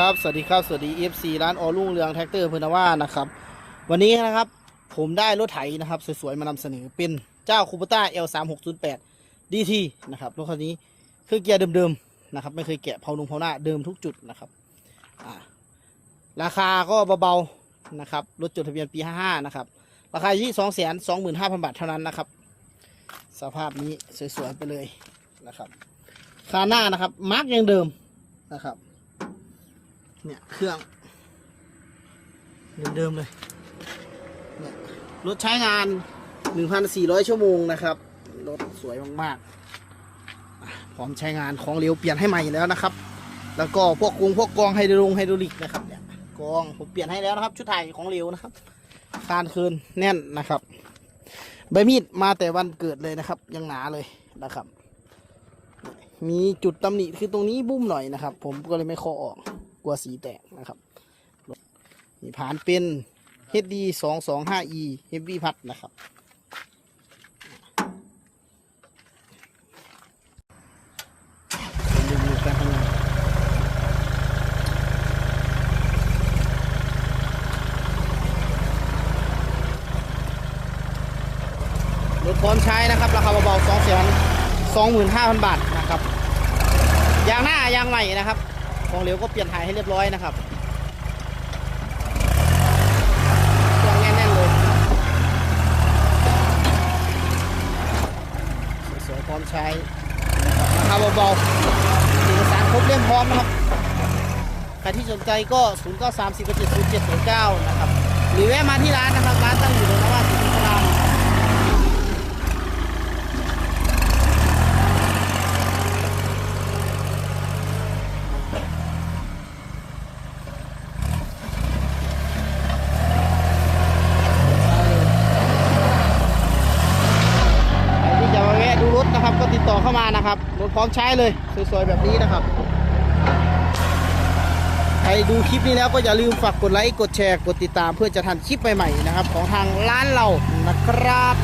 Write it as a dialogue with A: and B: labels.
A: ครับ สวัสดีครับ สวัสดี FC ร้านออรุ่งเรืองแท็กเตอร์พนว่านะครับ วันนี้นะครับผมได้รถไถนะครับ สวยๆ มานำเสนอเป็นเจ้าคูปต้า L 3 6 0 8 DT นะครับรถคันนี้เครื่องเกียร์เดิมๆนะครับ ไม่เคยแกะเผานุงเผาหน้าเดิมทุกจุดนะครับราคาก็เบาๆนะครับรถจดทะเบียนปี 55 นะครับ ราคาอยู่ที่ 2 2 5 0 0 0 บาทเท่านั้นนะครับ สภาพนี้สวยๆ ไปเลยนะครับคาหน้านะครับมาร์กยังเดิมนะครับ เนี่ยเครื่อง เดิมๆเลยเนี่ยรถใช้งาน 1,400 ชั่วโมงนะครับ รถสวยมากๆพร้อมใช้งานของเร็วเปลี่ยนให้ใหม่แล้วนะครับ แล้วก็พวกกรงพวกกองไฮดรลงไฮดรอลิกนะครับเนี่ยกองผมเปลี่ยนให้แล้วนะครับ ชุดไทยของเร็วนะครับคานคืนแน่นนะครับ ใบมีดมาแต่วันเกิดเลยนะครับ ยังหนาเลยนะครับ มีจุดตำหนิคือตรงนี้บุ้มหน่อยนะครับ ผมก็เลยไม่เคาะออก กลัวสีแตกนะครับนี่ผ่านเป็น HD 2 2 5 E Heavy พัดนะครับรทำงานรถพร้อมใช้นะครับ ราคาเบาๆ2 2 5 0 0 0บาทนะครับ ยางหน้ายางใหม่นะครับ ของเหลวก็เปลี่ยนถ่ายให้เรียบร้อยนะครับเครื่องแน่นๆเลยสวยๆพร้อมใช้ครับราคาเบาๆเอกสารครบเล่มพร้อมนะครับใครที่สนใจก็ 0 9 3 4 7 0 7 0 9 นะครับ หรือแวะมาที่ร้านนะครับ ร้านตั้งอยู่ตรงนวาสิทธิพราม ใครที่จะมาแวะดูรถ นะครับ ก็ติดต่อเข้ามานะครับรถพร้อมใช้เลยสวยๆแบบนี้นะครับใครดูคลิปนี้แล้วก็อย่าลืมฝากกดไลค์กดแชร์กดติดตามเพื่อจะทันคลิปใหม่ๆนะครับ ของทางร้านเรานะครับ